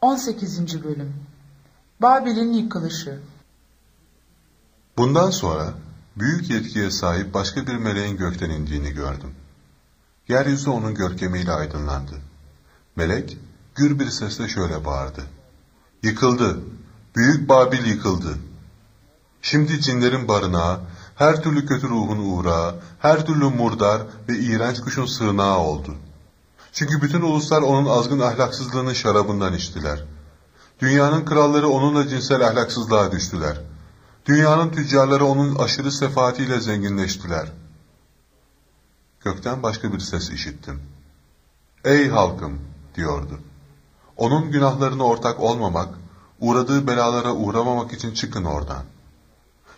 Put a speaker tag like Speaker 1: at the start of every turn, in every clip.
Speaker 1: 18. Bölüm Babil'in Yıkılışı
Speaker 2: Bundan sonra büyük yetkiye sahip başka bir meleğin gökten indiğini gördüm. Yeryüzü onun görkemiyle aydınlandı. Melek gür bir sesle şöyle bağırdı. Yıkıldı, büyük Babil yıkıldı. Şimdi cinlerin barınağı, her türlü kötü ruhun uğrağı, her türlü murdar ve iğrenç kuşun sığınağı oldu. Çünkü bütün uluslar onun azgın ahlaksızlığının şarabından içtiler. Dünyanın kralları onunla cinsel ahlaksızlığa düştüler. Dünyanın tüccarları onun aşırı sefaatiyle zenginleştiler. Gökten başka bir ses işittim. Ey halkım diyordu. Onun günahlarına ortak olmamak, uğradığı belalara uğramamak için çıkın oradan.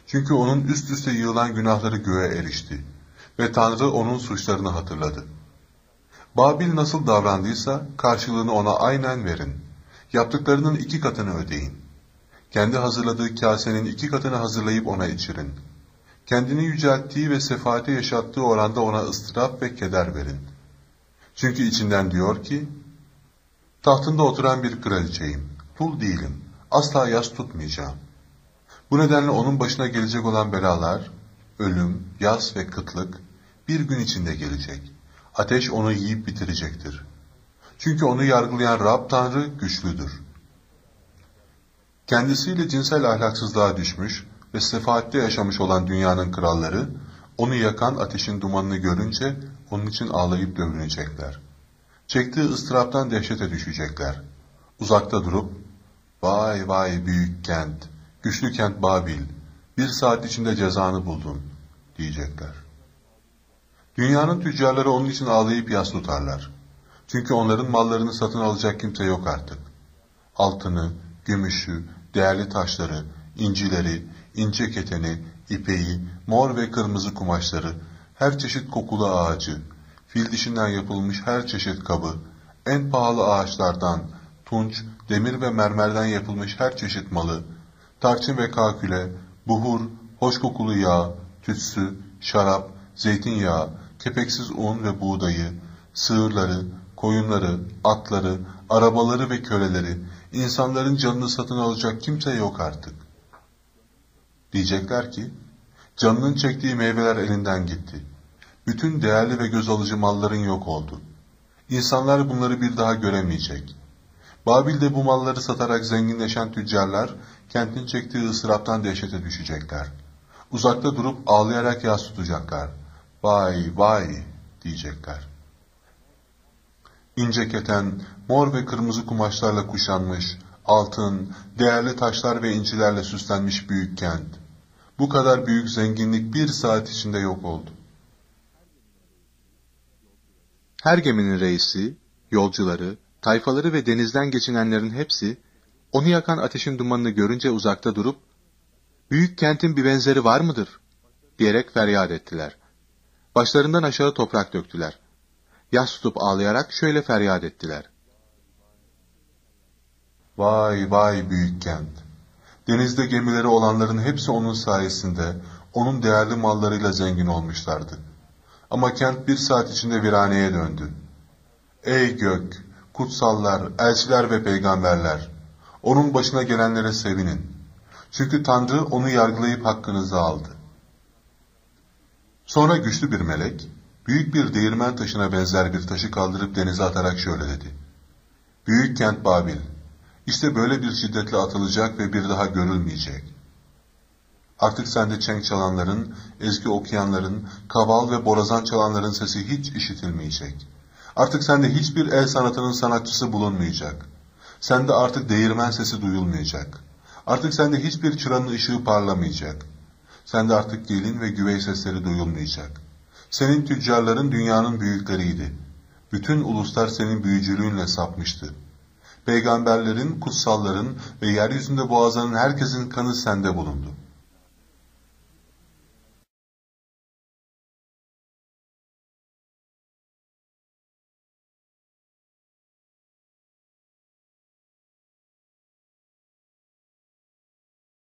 Speaker 2: Çünkü onun üst üste yığılan günahları göğe erişti ve Tanrı onun suçlarını hatırladı. Babil nasıl davrandıysa karşılığını ona aynen verin. Yaptıklarının iki katını ödeyin. Kendi hazırladığı kasenin iki katını hazırlayıp ona içirin. Kendini yücelttiği ve sefaate yaşattığı oranda ona ıstırap ve keder verin. Çünkü içinden diyor ki, Tahtında oturan bir kraliçeyim, dul değilim, asla yas tutmayacağım. Bu nedenle onun başına gelecek olan belalar, ölüm, yas ve kıtlık bir gün içinde gelecek. Ateş onu yiyip bitirecektir. Çünkü onu yargılayan Rab Tanrı güçlüdür. Kendisiyle cinsel ahlaksızlığa düşmüş ve sefaatte yaşamış olan dünyanın kralları, onu yakan ateşin dumanını görünce onun için ağlayıp dövünecekler. Çektiği ıstıraptan dehşete düşecekler. Uzakta durup, vay vay büyük kent, güçlü kent Babil, bir saat içinde cezanı buldun, diyecekler. Dünyanın tüccarları onun için ağlayıp yas tutarlar. Çünkü onların mallarını satın alacak kimse yok artık. Altını, gümüşü, değerli taşları, incileri, ince keteni, ipeği, mor ve kırmızı kumaşları, her çeşit kokulu ağacı, fil dişinden yapılmış her çeşit kabı, en pahalı ağaçlardan, tunç, demir ve mermerden yapılmış her çeşit malı, tarçın ve kaküle, buhur, hoş kokulu yağ, tütsü, şarap, zeytinyağı, kepeksiz un ve buğdayı, sığırları, koyunları, atları, arabaları ve köleleri, insanların canını satın alacak kimse yok artık. Diyecekler ki, canının çektiği meyveler elinden gitti. Bütün değerli ve göz alıcı malların yok oldu. İnsanlar bunları bir daha göremeyecek. Babil'de bu malları satarak zenginleşen tüccarlar, kentin çektiği ısraptan dehşete düşecekler. Uzakta durup ağlayarak yas tutacaklar. Vay vay diyecekler. İnce keten, mor ve kırmızı kumaşlarla kuşanmış, altın, değerli taşlar ve incilerle süslenmiş büyük kent. Bu kadar büyük zenginlik bir saat içinde yok oldu.
Speaker 3: Her geminin reisi, yolcuları, tayfaları ve denizden geçinenlerin hepsi, onu yakan ateşin dumanını görünce uzakta durup, ''Büyük kentin bir benzeri var mıdır?'' diyerek feryat ettiler. Başlarından aşağı toprak döktüler. Yas tutup ağlayarak şöyle feryat ettiler.
Speaker 2: Vay vay büyük kent! Denizde gemileri olanların hepsi onun sayesinde, onun değerli mallarıyla zengin olmuşlardı. Ama kent bir saat içinde viraneye döndü. Ey gök, kutsallar, elçiler ve peygamberler! Onun başına gelenlere sevinin. Çünkü Tanrı onu yargılayıp hakkınızı aldı. Sonra güçlü bir melek, büyük bir değirmen taşına benzer bir taşı kaldırıp denize atarak şöyle dedi. Büyük kent Babil, işte böyle bir şiddetle atılacak ve bir daha görülmeyecek. Artık sende çenk çalanların, ezgi okuyanların, kaval ve borazan çalanların sesi hiç işitilmeyecek. Artık sende hiçbir el sanatının sanatçısı bulunmayacak. Sende artık değirmen sesi duyulmayacak. Artık sende hiçbir çıranın ışığı parlamayacak. Sende artık gelin ve güvey sesleri duyulmayacak. Senin tüccarların dünyanın büyükleriydi. Bütün uluslar senin büyücülüğünle sapmıştı. Peygamberlerin, kutsalların ve yeryüzünde boğazlanan herkesin kanı sende bulundu.